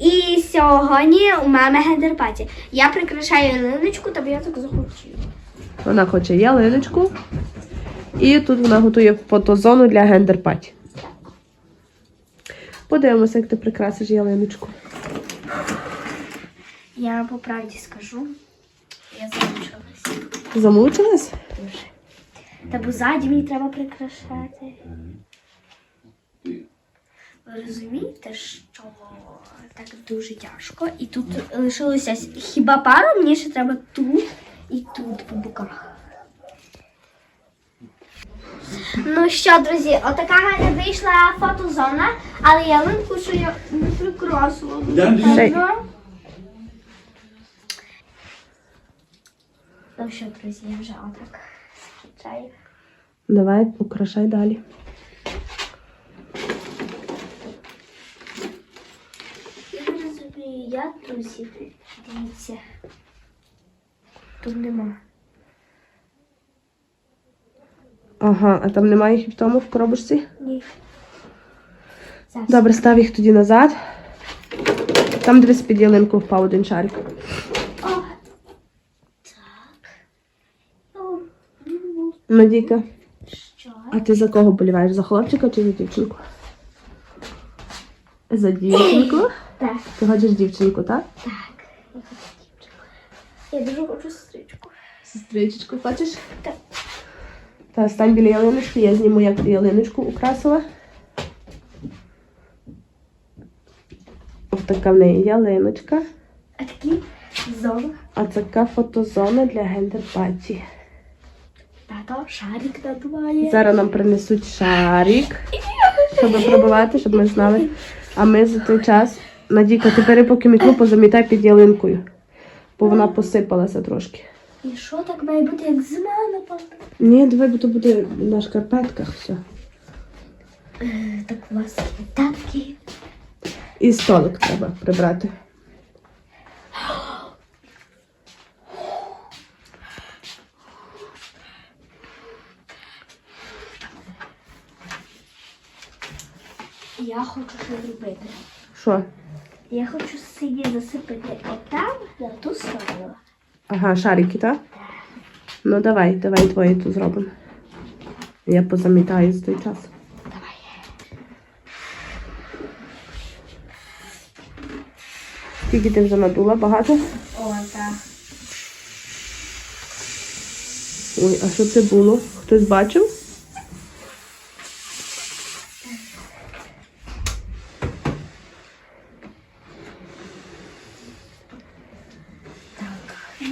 і сьогодні у мами гендерпаті. Я прикрашаю ялиночку, тобі я так захотіла. Вона хоче ялиночку. І тут вона готує фотозону для гендерпаті. Подивимося, як ти прикрасиш ялиночку. Я по правді скажу. Я замучилась. Замучилась? Дуже. Та бо ззаді мені треба прикрашати. Ви розумієте, що так дуже тяжко. І тут лишилося хіба пару, мені ще треба тут і тут по боках. Ну що, друзі, отака гарна вийшла фотозона, але ялинку, що я не прикрасила. Ну що, друзі, я вже отак скінчаю. Давай, украшай далі. Я не розумію, я друзі. Дивіться. Тут нема. Ага, а там немає їх в тому в коробочці? Ні. Зараз. Добре, став їх тоді назад. Там дивись під ялинку впав один шарик. О, так. О, ну, Надійка, що? а ти за кого боліваєш? За хлопчика чи за дівчинку? За дівчинку? Так, Ти хочеш дівчинку, так? так. Я хочу дівчинку. Я дуже хочу сестричку. Сестричку хочеш? Так. Та стань біля ялиночки, я зніму, як ти ялиночку украсила. Ось така в неї ялиночка. А такі зона. А така фотозона для гендер-паті. Тато шарик надуває. Зараз нам принесуть шарик, щоб пробивати, щоб ми знали. А ми за той час. Надійка, тепер поки мітлу позамітай під ялинкою, бо вона посипалася трошки. І що так має бути, як зима, напевно? Ні, давай, бо то буде на шкарпетках все. Е, Так у вас є тапки. І столик треба прибрати. Я хочу що робити. Що? Я хочу сині засипати отам на ту сторону. Ага, шарики, так? Ну давай, давай твої тут зробимо. Я позамітаю з той час. Давай. Скільки ти вже надула? Багато? О, так. Ой, а що це було? Хтось бачив?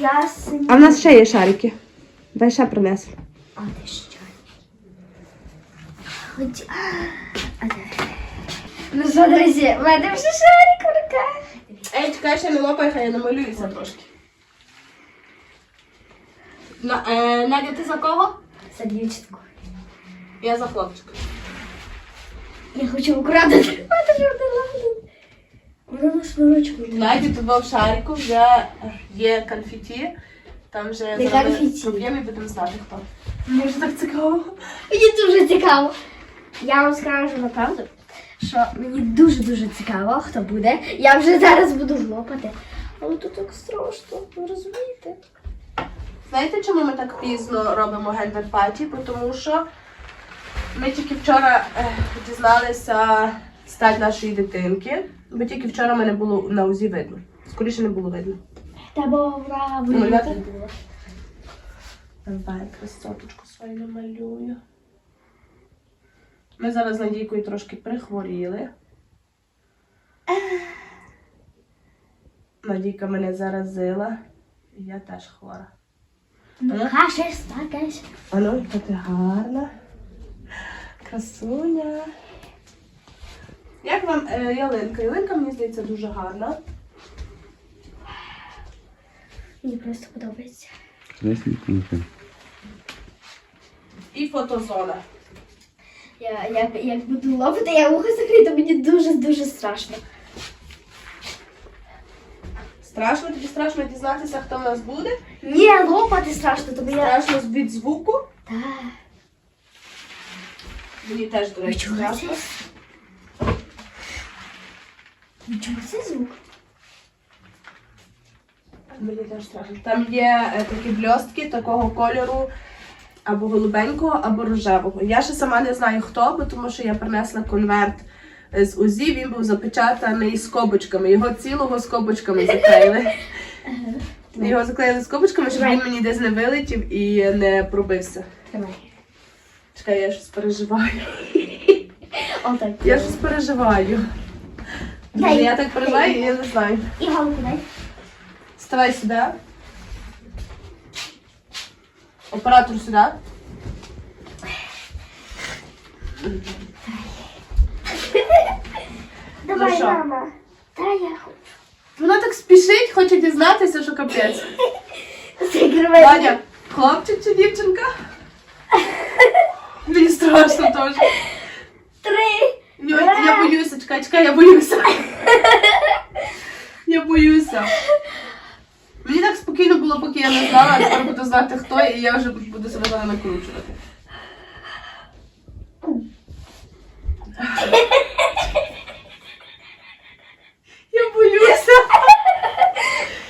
Я сині. А в нас ще є шарики. Дай ще принесу. А де що? Хоч... А де? Ну що, друзі, в мене вже шарик в руках. Ей, чекай, ще не лопай, хай я намалююся трошки. На, е, Надя, ти за кого? За дівчинку. Я за хлопчика. Я хочу украдати. А ти ж Вона на шнурочку. Наді тут в шарику вже є конфеті. Там вже Не зараз ми конфеті. і будемо знати хто. Мені вже так цікаво. Мені дуже цікаво. Я вам скажу направду, що мені дуже-дуже цікаво, хто буде. Я вже зараз буду лопати. Але тут так страшно, ви розумієте? Знаєте, чому ми так пізно робимо гендер-паті? Бо Тому що ми тільки вчора е, дізналися стать нашої дитинки, бо тільки вчора мене було на УЗІ видно. Скоріше не було видно. Вона Ну, вийде. Давай красоточку свою намалюю. Ми зараз з Надійкою трошки прихворіли. Надійка мене заразила. І я теж хвора. Ну, каже, стакась. А ну, яка ти гарна. Красуня. Як вам е, ялинка? Ялинка, мені здається, дуже гарна. Мені просто подобається. Красненько. І фотозона. Я, як, як буду лопати, я вухо закрито, мені дуже-дуже страшно. Страшно, тобі страшно дізнатися, хто в нас буде. Ні, лопати страшно, тобі я. Страшно від звуку. Так. Мені теж, до Ви речі, страшно. Чому це? Мені теж страшно. Там є е, такі бльостки такого кольору. Або голубенького, або рожевого. Я ще сама не знаю хто, бо тому що я принесла конверт з УЗІ, він був запечатаний скобочками. Його цілого скобочками заклеїли. Його заклеїли скобочками, щоб він мені десь не вилетів і не пробився. Тримай. Чекай, я щось переживаю. Отак. Я щось переживаю. Дай. Я так переживаю, я не знаю. І голову дай. Вставай сюди. Оператор сюди. Давай, що? мама. Та я хочу. Вона так спішить, хоче дізнатися, що капець. Закривай. Ваня, хлопчик чи дівчинка? Мені страшно теж. Три. Я, я боюся, чекай, чекай, я боюся. Я боюся. Мені так спокійно було, поки я не знала, а тепер буду знати хто, і я вже буду себе за накручувати. Я боюся.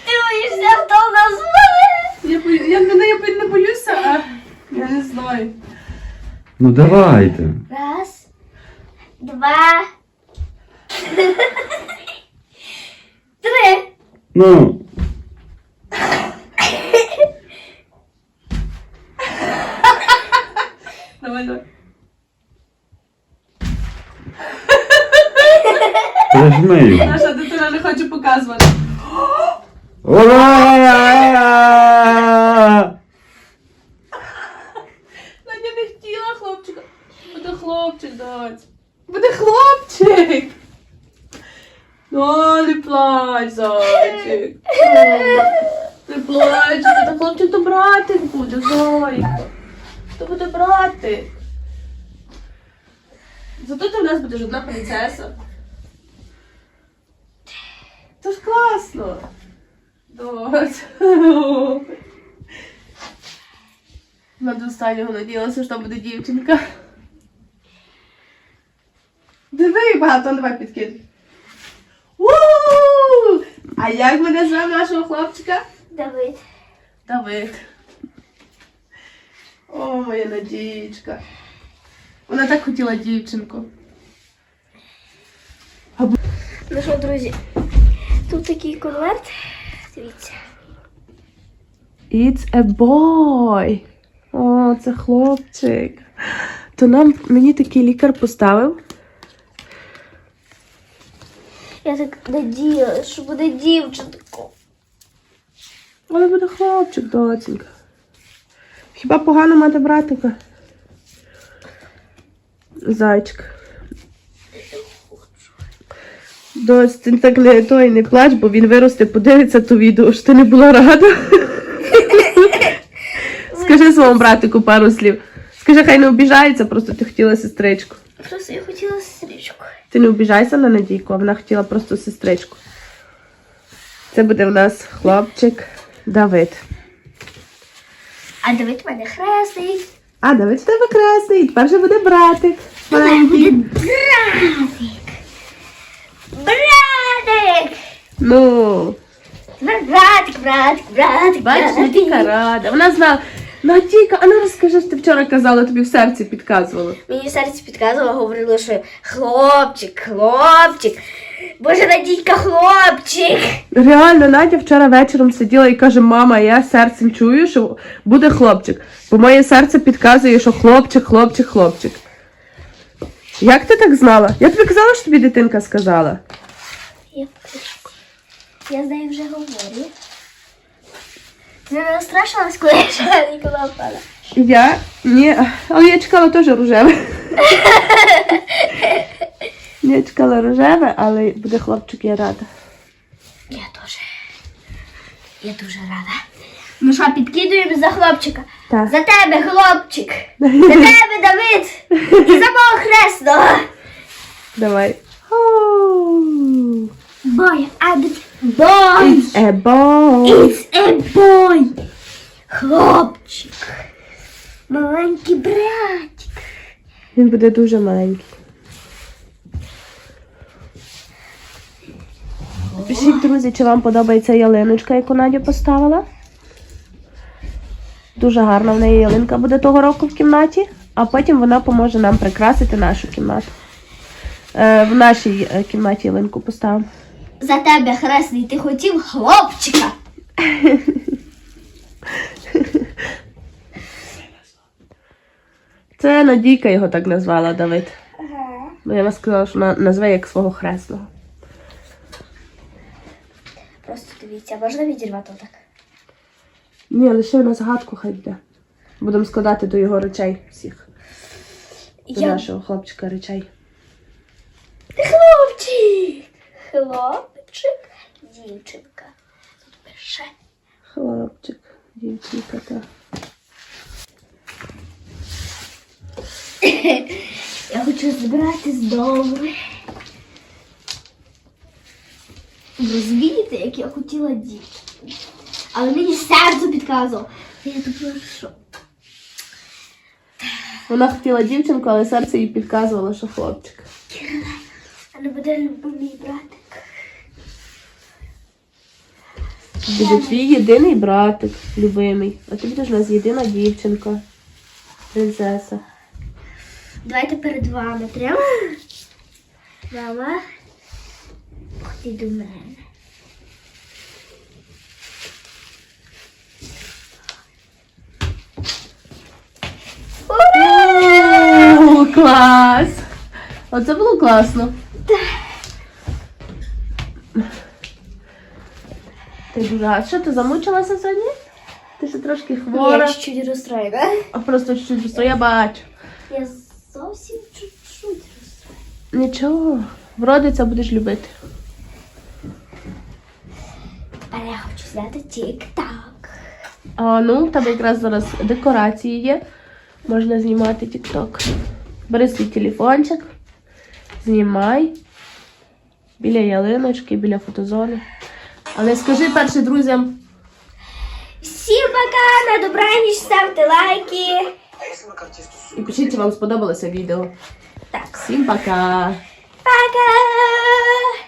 Ти боїшся, хто в нас звали? Я, бою... я, не, я не боюся, а я не знаю. Ну давайте. Раз, два, три. Ну, Давай. прижми його. Наша дитина не хоче показувати. Ура! Надя не хотіла хлопчика. Буде хлопчик, доць. Буде хлопчик. Ну, не плач, зайчик. Не плач, це хлопчик то братик буде, зайка. То буде братик. Зато ти в нас будеш одна принцеса. Це ж класно. Вона до останнього надіялася, що там буде дівчинка. Диви, багато давай підкидай. У! А як мене зве нашого хлопчика? Давид. Давид. О, моя надієчка. Вона так хотіла дівчинку. Ну що, друзі, тут такий конверт. Дивіться. It's a boy. О, це хлопчик. То нам мені такий лікар поставив. Я так надіялася, що буде дівчинко. Але буде хлопчик, доцінька. Хіба погано мати братика? Зайчик. Доць, ти так не той не плач, бо він виросте, подивиться то відео, що ти не була рада. Скажи своєму братику пару слів. Скажи, хай не обіжається, просто ти хотіла сестричку. Просто я хотіла сестричку. Ти не обіжайся на Надійку, а вона хотіла просто сестричку. Це буде в нас хлопчик Давид. А Давид мене хрестить. А, Давид в тебе красний, тепер же буде братик. Маленький. Братик. Братик. Ну, братик, братик, братик. бачиш. Надійка рада. Вона знала. Надійка, а ну розкажи, що ти вчора казала, тобі в серці підказувало. Мені серце підказувало, говорило, що хлопчик, хлопчик. Боже, Надійка, хлопчик. Реально, Надя вчора вечором сиділа і каже, мама, я серцем чую, що буде хлопчик. Бо моє серце підказує, що хлопчик, хлопчик, хлопчик. Як ти так знала? Я тобі казала, що тобі дитинка сказала. Я з нею вже говорю. Ти не страшилась, коли я ще ніколи впала? Я? Ні, але я чекала теж рожеве. Я чекала рожеве, але буде хлопчик, я рада. Я теж. Я дуже рада. Ну що, підкидуємо за хлопчика. Так. За тебе, хлопчик. За тебе, Давид. І за мого хресного. Давай. Бой, абіт. Бой. It's a boy. It's a boy. Хлопчик. Маленький братик. Він буде дуже маленький. Пишіть, друзі, чи вам подобається ялиночка, яку Надя поставила. Дуже гарна в неї ялинка буде того року в кімнаті, а потім вона поможе нам прикрасити нашу кімнату. Е, в нашій е, кімнаті ялинку поставимо. За тебе, хресний, ти хотів хлопчика. Це Надійка його так назвала Давид. Бо я вона сказала, що вона назве як свого хресного. Просто дивіться, можна відірвати отак? Ні, лише на загадку хай йде. Будемо складати до його речей всіх. До Я... нашого хлопчика речей. Хлопчик! Хлопчик, дівчинка. Тут пише. Хлопчик, дівчинка та. Я хочу збирати з дому. Ви Розумієте, як я хотіла дівчинку. Але мені серце підказувало. Я думаю, що Вона хотіла дівчинку, але серце їй підказувало, що хлопчик. а не буде любимий братик. Буде твій єдиний братик, любимий. А ти будеш у нас єдина дівчинка. Принцеса. Давайте перед вами прямо. Мама. Ходи до мене. О, клас! Оце було класно. Ти дуже а що ти замучилася сьогодні? Ти ще трошки Я чуть-чуть розстроєна. а просто чуть-чуть просто я бачу. Я зовсім чуть-чуть розстроєна. Нічого, вродиться будеш любити. Тепер я хочу зняти тік-так. А ну, тебе якраз зараз декорації є. Можна знімати тік-ток. Бери свій телефончик, знімай біля ялиночки, біля фотозони. Але скажи перше друзям, Всім пока, на добраніч, ставте лайки. і пишіть, чи вам сподобалося відео. Так, Всім пока! пока!